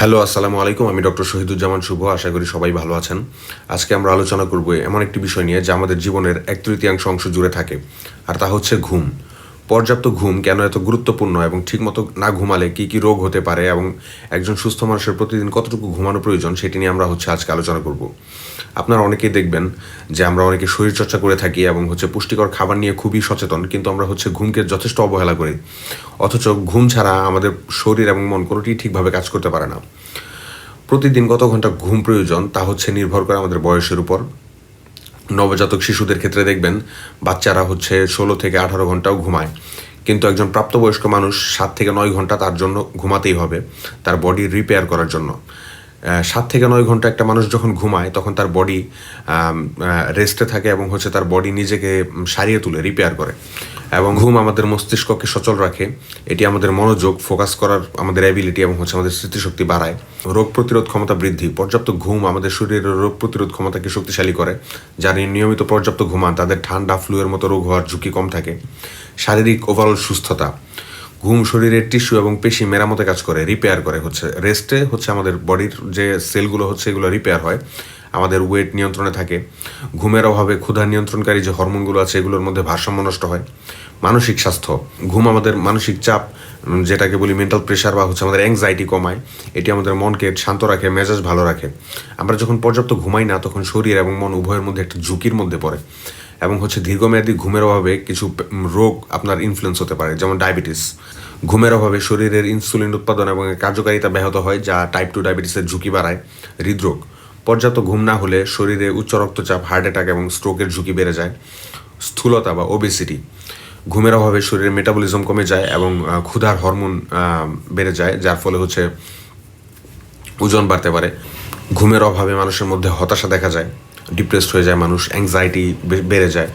Hello, আসসালামু আলাইকুম। আমি ডক্টর শহীদুজ্জামান শুভ, আশা করি সবাই ভালো আছেন। আজকে আমরা আলোচনা করব এমন একটি বিষয় নিয়ে যা আমাদের জীবনের এক তৃতীয়াংশ অংশ জুড়ে থাকে, আর তা হচ্ছে ঘুম। পর্যাপ্ত ঘুম কেন এত গুরুত্বপূর্ণ এবং ঠিকমতো না ঘুমালে কি কি রোগ হতে পারে এবং একজন সুস্থ মানুষের প্রতিদিন কতটুকু ঘুমানো প্রয়োজন সেটি নিয়ে আমরা হচ্ছে আজকে আলোচনা করব। আপনারা অনেকেই দেখবেন যে আমরা অনেকে শরীরচর্চা করে থাকি এবং হচ্ছে পুষ্টিকর খাবার নিয়ে খুবই সচেতন, কিন্তু আমরা হচ্ছে ঘুমকে যথেষ্ট অবহেলা করি। অথচ ঘুম ছাড়া আমাদের শরীর এবং মন কোনোটি ঠিকভাবে কাজ করতে পারে না। প্রতিদিন কত ঘণ্টা ঘুম প্রয়োজন তা হচ্ছে নির্ভর করে আমাদের বয়সের উপর। নবজাতক শিশুদের ক্ষেত্রে দেখবেন বাচ্চারা হচ্ছে ষোলো থেকে আঠারো ঘন্টাও ঘুমায়। কিন্তু একজন প্রাপ্তবয়স্ক মানুষ সাত থেকে নয় ঘণ্টা তার জন্য ঘুমাতেই হবে, তার বডি রিপেয়ার করার জন্য। সাত থেকে নয় ঘণ্টা একটা মানুষ যখন ঘুমায়, তখন তার বডি রেস্টে থাকে এবং হচ্ছে তার বডি নিজেকে সারিয়ে তুলে রিপেয়ার করে। এবং ঘুম আমাদের মস্তিষ্ককে সচল রাখে। এটি আমাদের মনোযোগ ফোকাস করার আমাদের অ্যাবিলিটি এবং হচ্ছে আমাদের স্মৃতিশক্তি বাড়ায়। রোগ প্রতিরোধ ক্ষমতা বৃদ্ধি। পর্যাপ্ত ঘুম আমাদের শরীরের রোগ প্রতিরোধ ক্ষমতাকে শক্তিশালী করে। যারা নিয়মিত পর্যাপ্ত ঘুমান, তাদের ঠান্ডা ফ্লুয়ের মতো রোগ হওয়ার ঝুঁকি কম থাকে। শারীরিক ওভারঅল সুস্থতা। ঘুম শরীরের টিস্যু এবং পেশি মেরামতে কাজ করে রিপেয়ার করে হচ্ছে। রেস্টে হচ্ছে আমাদের বডির যে সেলগুলো হচ্ছে এগুলো রিপেয়ার হয়, আমাদের ওয়েট নিয়ন্ত্রণে থাকে। ঘুমের অভাবে ক্ষুধা নিয়ন্ত্রণকারী যে হরমোনগুলো আছে এগুলোর মধ্যে ভারসাম্য নষ্ট হয়। মানসিক স্বাস্থ্য, ঘুম আমাদের মানসিক চাপ যেটাকে বলি মেন্টাল প্রেশার বা হচ্ছে আমাদের অ্যাংজাইটি কমায়, এটি আমাদের মনকে শান্ত রাখে, মেজাজ ভালো রাখে। আমরা যখন পর্যাপ্ত ঘুমাই না, তখন শরীর এবং মন উভয়ের মধ্যে একটা ঝুঁকির মধ্যে পড়ে। এবং হচ্ছে দীর্ঘমেয়াদী ঘুমের অভাবে কিছু রোগ আপনার ইনফ্লুয়েন্স হতে পারে, যেমন ডায়াবেটিস ঘুমের অভাবে শরীরের ইনসুলিন উৎপাদন এবং কার্যকারিতা ব্যাহত হয়, যা টাইপ টু ডায়াবেটিসের ঝুঁকি বাড়ায়, হৃদরোগ। পর্যাপ্ত ঘুম না হলে শরীরে উচ্চ রক্তচাপ হার্ট অ্যাটাক এবং স্ট্রোকের ঝুঁকি বেড়ে যায়, স্থূলতা বা ওবেসিটি ঘুমের অভাবে শরীরের মেটাবলিজম কমে যায় এবং ক্ষুধার হরমোন বেড়ে যায়, যার ফলে হচ্ছে ওজন বাড়তে পারে। ঘুমের অভাবে মানুষের মধ্যে হতাশা দেখা যায়। ডিপ্রেসড হয়ে যায় মানুষ অ্যাংজাইটি বেড়ে যায়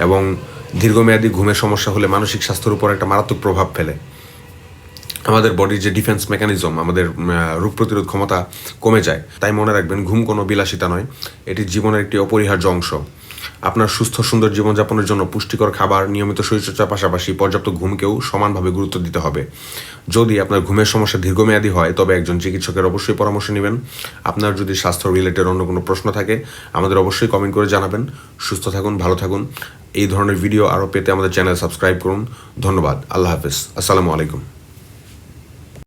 এবং দীর্ঘমেয়াদী ঘুমের সমস্যা হলে মানসিক স্বাস্থ্যের উপর একটা মারাত্মক প্রভাব ফেলে। আমাদের বডির যে ডিফেন্স মেকানিজম আমাদের রোগ প্রতিরোধ ক্ষমতা কমে যায়। তাই মনে রাখবেন, ঘুম কোনো বিলাসিতা নয়, এটি জীবনের একটি অপরিহার্য অংশ। আপনার সুস্থ, সুন্দর জীবনযাপনের জন্য পুষ্টিকর খাবার, নিয়মিত শরীরচর্চার পাশাপাশি পর্যাপ্ত ঘুমকেও সমানভাবে গুরুত্ব দিতে হবে। যদি আপনার ঘুমের সমস্যা দীর্ঘমেয়াদী হয়, তবে একজন চিকিৎসকের অবশ্যই পরামর্শ নেবেন। আপনার যদি স্বাস্থ্য রিলেটেড অন্য কোনো প্রশ্ন থাকে, আমাদের অবশ্যই কমেন্ট করে জানাবেন। সুস্থ থাকুন, ভালো থাকুন। এই ধরনের ভিডিও আরও পেতে আমাদের চ্যানেল সাবস্ক্রাইব করুন। ধন্যবাদ। আল্লাহ হাফেজ। আসসালামু আলাইকুম।